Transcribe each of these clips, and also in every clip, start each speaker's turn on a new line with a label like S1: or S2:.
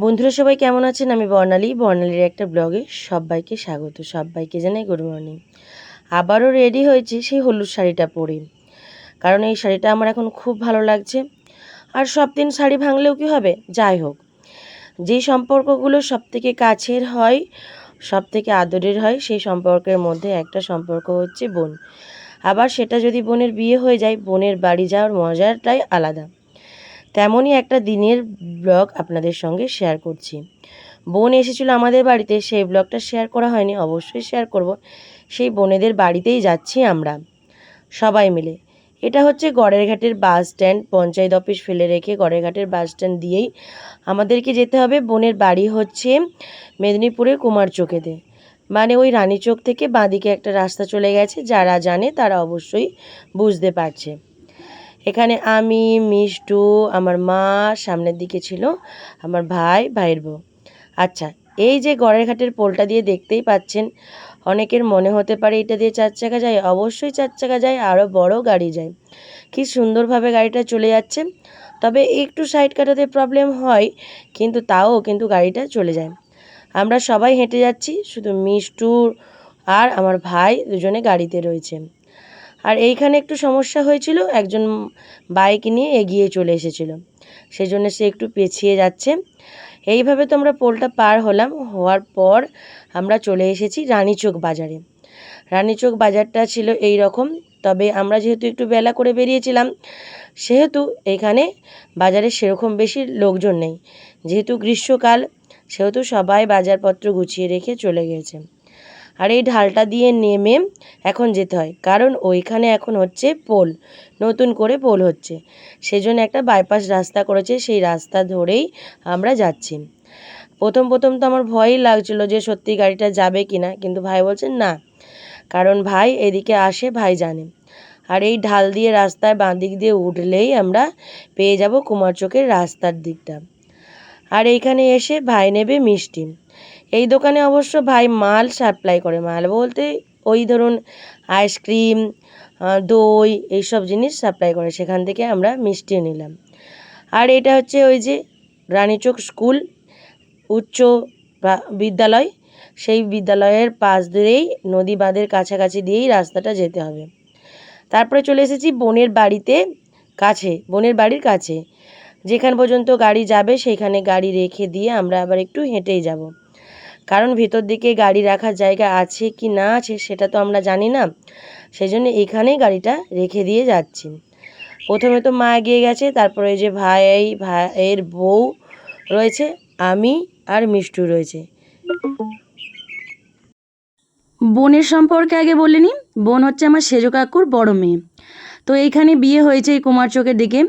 S1: বন্ধুরা সবাই কেমন আছেন? আমি বর্ণালী। বর্ণালীর একটা ব্লগে সবাইকে স্বাগত। সবাইকে জানাই গুড মর্নিং। আবারও রেডি হয়েছি সেই হলুদ শাড়িটা পরে। কারণ এই শাড়িটা আমার এখন খুব ভালো লাগছে। আর সব দিন শাড়ি ভাঙলেও কি হবে? যাই হোক। যেই সম্পর্কগুলো সব থেকে কাছের হয় সব থেকে আদরের হয়, সেই সম্পর্কের মধ্যে একটা সম্পর্ক হচ্ছে বোন। আবার সেটা যদি বোনের বিয়ে হয়ে যায়, বোনের বাড়ি যাওয়ার মজাটাই আলাদা। তেমনই একটা দিনের ব্লগ আপনাদের সঙ্গে শেয়ার করছি। বোন এসেছিল আমাদের বাড়িতে, সেই ব্লগটা শেয়ার করা হয়নি, অবশ্যই শেয়ার করব। সেই বোনেদের বাড়িতেই যাচ্ছি আমরা, সবাই মিলে। এটা হচ্ছে গড়ের ঘাটের বাস স্ট্যান্ড পঞ্চায়েত অফিস ফেলে রেখে গড়ের ঘাটের বাস স্ট্যান্ড দিয়েই আমাদেরকে যেতে হবে। বোনের বাড়ি হচ্ছে মেদিনীপুরের কুমার চোখেতে মানে ওই রানীচক থেকে বাঁদিকে একটা রাস্তা চলে গেছে, যারা জানে তারা অবশ্যই বুঝতে পারছে। এখানে আমি, মিষ্টু, আমার মা, সামনের দিকে ছিল আমার ভাই, ভাইয়ের বউ। আচ্ছা এই যে গড়ের ঘাটের পোলটা দিয়ে দেখতেই পাচ্ছেন, অনেকের মনে হতে পারে এটা দিয়ে চার চাকা যায়, অবশ্যই চার চাকা যায় আরও বড় গাড়ি যায়। কি সুন্দরভাবে গাড়িটা চলে যাচ্ছে। তবে একটু সাইড কাটাতে প্রবলেম হয়, কিন্তু তাও কিন্তু গাড়িটা চলে যায়। আমরা সবাই হেঁটে যাচ্ছি, শুধু মিষ্টু আর আমার ভাই দুজনে গাড়িতে রয়েছে। আর এইখানে একটু সমস্যা হয়েছিল, একজন বাইক নিয়ে এগিয়ে চলে এসেছিল। সেই জন্য সে একটু পেছিয়ে যাচ্ছে। এইভাবে তো আমরা পোলটা পার হলাম, হওয়ার পর আমরা চলে এসেছি রানীচক বাজারে। রানীচক বাজারটা ছিল এই রকম তবে আমরা যেহেতু একটু বেলা করে বেরিয়েছিলাম, সেহেতু এখানে বাজারে সেরকম বেশি লোকজন নেই। যেহেতু গ্রীষ্মকাল, সেহেতু সবাই বাজারপত্র গুছিয়ে রেখে চলে গেছে। আর এই ঢালটা দিয়ে নেমে এখন যেতে হয়। কারণ ওইখানে এখন হচ্ছে পোল, নতুন করে পোল হচ্ছে। সেজন্য একটা বাইপাস রাস্তা করেছে, সেই রাস্তা ধরেই আমরা যাচ্ছি। প্রথম প্রথম তো আমার ভয়ই লাগছিল যে সত্যি গাড়িটা যাবে কি না কিন্তু ভাই বলছেন না। কারণ ভাই এদিকে আসে, ভাই জানে। আর এই ঢাল দিয়ে রাস্তায় বাঁ দিক দিয়ে উঠলেই আমরা পেয়ে যাব কুমারচকের রাস্তার দিকটা। আর এইখানে এসে ভাই নেবে মিষ্টি। এই দোকানে অবশ্য ভাই মাল সাপ্লাই করে, মাল বলতে ওই ধরুন আইসক্রিম দই এইসব জিনিস সাপ্লাই করে, সেখান থেকে আমরা মিষ্টি নিলাম। আর এটা হচ্ছে ওই যে রানীচক স্কুল, উচ্চ বিদ্যালয়, সেই বিদ্যালয়ের পাশ দিয়েই, নদী বাঁধের কাছাকাছি দিয়েই রাস্তাটা যেতে হবে। তারপরে চলে এসেছি বোনের বাড়িতে কাছে, বোনের বাড়ির কাছে। যেখান পর্যন্ত গাড়ি যাবে সেইখানে গাড়ি রেখে দিয়ে আমরা আবার একটু হেঁটেই যাব। কারণ ভিতর দিকে গাড়ি রাখার জায়গা আছে কি না আছে সেটা তো আমরা জানি না। সেই জন্য এখানেই গাড়িটা রেখে দিয়ে যাচ্ছি। প্রথমে তো মা এগিয়ে গেছে, তারপরে যে ভাই, ভাইয়ের বউ রয়েছে, আমি আর মিষ্টু রয়েছে। বোনের সম্পর্কে আগে বলিনি, বোন হচ্ছে আমার সেজো কাকুর বড় মেয়ে। তো এইখানে বিয়ে হয়েছে এই কুমারচকের দিকে।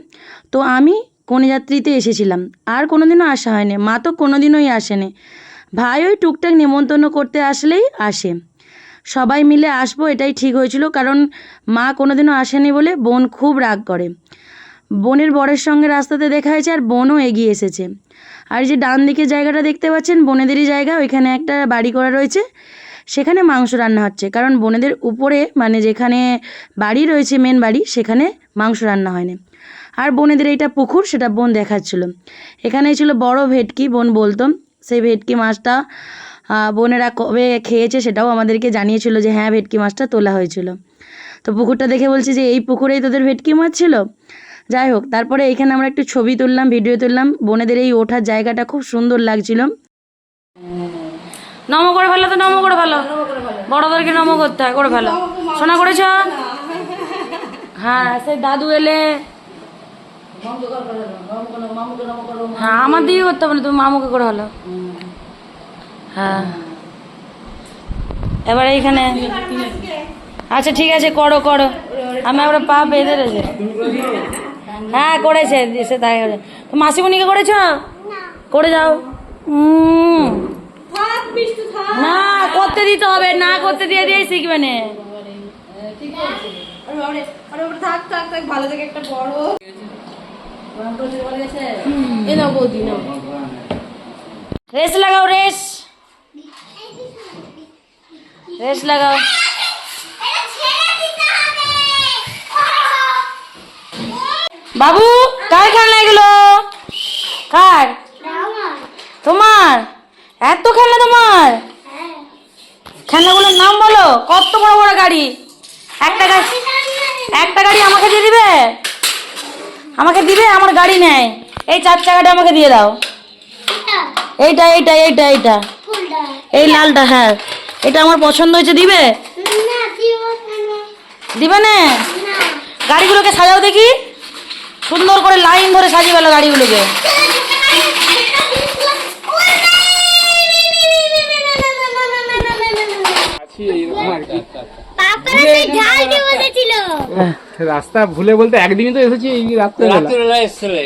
S1: তো আমি কনে যাত্রীতে এসেছিলাম, আর কোনোদিনও আসা হয়নি, মা তো কোনোদিনই আসেনি। ভাই ওই টুকটাক নেমন্তন্ন করতে আসলেই আসে। সবাই মিলে আসব, এটাই ঠিক হয়েছিল, কারণ মা কোনোদিনও আসেনি বলে বোন খুব রাগ করে। বোনের বরের সঙ্গে রাস্তাতে দেখা হয়েছে আর বোনও এগিয়ে এসেছে। আর যে ডান দিকে জায়গাটা দেখতে পাচ্ছেন, বোনেদেরই জায়গা, ওইখানে একটা বাড়ি করা রয়েছে। সেখানে মাংস রান্না হচ্ছে, কারণ বোনেদের উপরে মানে যেখানে বাড়ি রয়েছে মেন বাড়ি, সেখানে মাংস রান্না হয়নি। আর বোনেদের এইটা পুকুর, সেটা বোন দেখাচ্ছিল। এখানে ছিল বড় ভেটকি, বোন বলতো। সেই ভেটকি মাছটা বোনেরা কবে খেয়েছে সেটাও আমাদেরকে জানিয়েছিল যে হ্যাঁ ভেটকি মাছটা তোলা হয়েছিল। তো পুকুরটা দেখে বলছি যে এই পুকুরেই তোদের ভেটকি মাছ ছিল? যাই হোক, তারপরে এখানে আমরা একটু ছবি তুললাম, ভিডিও তুললাম। বোনেদের এই ওঠার জায়গাটা খুব সুন্দর লাগছিল। নম করে ফেলো তো, নম করে ফেলো। বড়দেরকে নম করতে হয়, করে ফেলো। শোনা করেছ? হ্যাঁ সেই দাদু এলে হ্যাঁ আমার দিকে করতে হবে না তুমি মামুকে করে হলো। হ্যাঁ। এবার এইখানে আচ্ছা ঠিক আছে করো করো। আমি আবার পা বেঁধে রয়েছে হ্যাঁ করেছে সে তাই করে তো মাসিমণিকে করেছ? করে যাও। না করতে দিতে হবে না করতে দিয়ে দিয়ে শিখবে না।
S2: থাক থাক থাক ভালো থেকে একটা বড়
S1: রেস লাগাও রেস রেস লাগাও। বাবু, কার খেলনা এগুলো? কার? তোমার? এত খেলনা তোমার? খেলনাগুলোর নাম বলো। কত বড় বড় গাড়ি? একটা গাড়ি একটা গাড়ি আমাকে দিয়ে দিবে? আমাকে দিবে আমার গাড়ি নেই এই চার চাকাটা আমাকে দিয়ে দাও। এইটা। এইটা এইটা এইটা এই লালটা হ্যাঁ। এটা আমার পছন্দ হয়েছে দিবে? দিবে না? গাড়িগুলোকে সাজাও দেখি। সুন্দর করে লাইন ধরে সাজিয়ে গেল গাড়িগুলোকে
S3: আছি এইরকম আর কি
S1: হ্যাঁ।
S3: রাস্তা ভুলে বলতে একদিনই তো এসেছি এই রাত্রেবেলা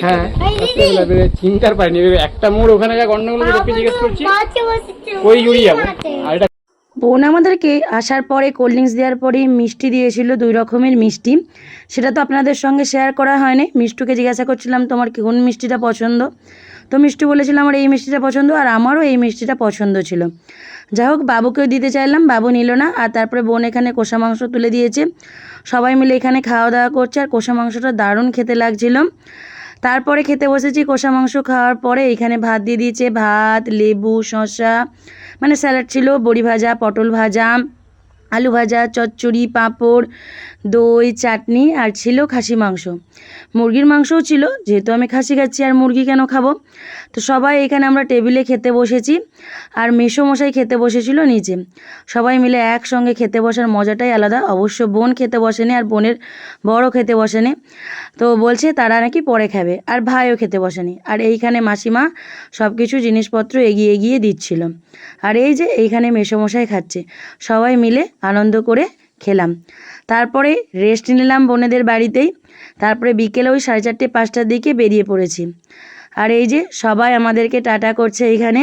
S3: হ্যাঁ রাত্রেবেলা বেরোয় চিনতে পারিনি। এবার একটা মোড় ওখানে যা গন্ডগোল করে জিজ্ঞেস করছি কই জুড়ি যাব? আর এটা
S1: বোন আমাদেরকে আসার পরে কোল্ড ড্রিঙ্কস দেওয়ার পরে মিষ্টি দিয়েছিল দুই রকমের মিষ্টি। সেটা তো আপনাদের সঙ্গে শেয়ার করা হয়নি। মিষ্টুকে জিজ্ঞাসা করছিলাম, তোমার কোন মিষ্টিটা পছন্দ? তো মিষ্টি বলেছিল, আমার এই মিষ্টিটা পছন্দ আর আমারও এই মিষ্টিটা পছন্দ ছিল। যাই হোক, বাবুকেও দিতে চাইলাম, বাবু নিল না। আর তারপরে বোন এখানে কষা মাংস তুলে দিয়েছে। সবাই মিলে এখানে খাওয়া দাওয়া করছে আর কষা মাংসটা দারুণ খেতে লাগছিল। তারপরে খেতে বসেছি কষা মাংস খাওয়ার পরে এখানে ভাত দিয়ে দিয়েছে ভাত, লেবু, শসা মানে স্যালাড ছিল, বড়ি ভাজা, পটল ভাজা, আলু ভাজা, চচ্চড়ি, পাঁপড় দই, চাটনি আর ছিল খাসি মাংস। মুরগির মাংসও ছিল, যেহেতু আমি খাসি খাচ্ছি আর মুরগি কেন খাব? তো সবাই এখানে আমরা টেবিলে খেতে বসেছি আর মশাই খেতে বসেছিল নিচে। সবাই মিলে একসঙ্গে খেতে বসার মজাটাই আলাদা। অবশ্য বোন খেতে বসেনি আর বোনের বড় খেতে বসেনি। তো বলছে তারা নাকি পরে খাবে আর ভাইও খেতে বসেনি। আর এইখানে মাসিমা সব কিছু জিনিসপত্র এগিয়ে এগিয়ে দিচ্ছিল। আর এই যে এইখানে মেসোমশাই খাচ্ছে। সবাই মিলে আনন্দ করে খেলাম। তারপরে রেস্ট নিলাম বোনেদের বাড়িতেই। তারপরে বিকেলে ওই সাড়ে চারটে, পাঁচটার দিকে বেরিয়ে পড়েছি। আর এই যে সবাই আমাদেরকে টাটা করছে এইখানে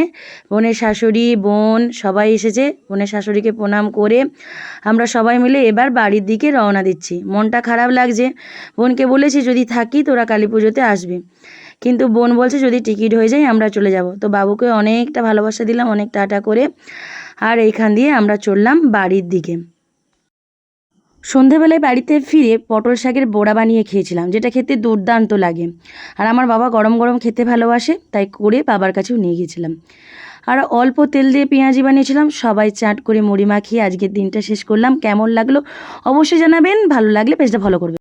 S1: বোনের শাশুড়ি, বোন, সবাই এসেছে। বোনের শাশুড়িকে প্রণাম করে আমরা সবাই মিলে এবার বাড়ির দিকে রওনা দিচ্ছি। মনটা খারাপ লাগছে। বোনকে বলেছি, যদি থাকি তোরা কালী পুজোতে আসবি। কিন্তু বোন বলছে, যদি টিকিট হয়ে যায় আমরা চলে যাব। তো বাবুকে অনেকটা ভালোবাসা দিলাম, অনেক টাটা করে। আর এইখান দিয়ে আমরা চললাম বাড়ির দিকে। সন্ধেবেলায় বাড়িতে ফিরে পটল শাকের বড়া বানিয়ে খেয়েছিলাম, যেটা খেতে দুর্দান্ত লাগে। আর আমার বাবা গরম গরম খেতে ভালোবাসে, তাই করে বাবার কাছেও নিয়ে গিয়েছিলাম। আর অল্প তেল দিয়ে পেঁয়াজি বানিয়েছিলাম, সবাই চাট করে মুড়ি মাখিয়ে আজকের দিনটা শেষ করলাম। কেমন লাগল অবশ্যই জানাবেন, ভালো লাগলে পেজটা ফলো করবেন।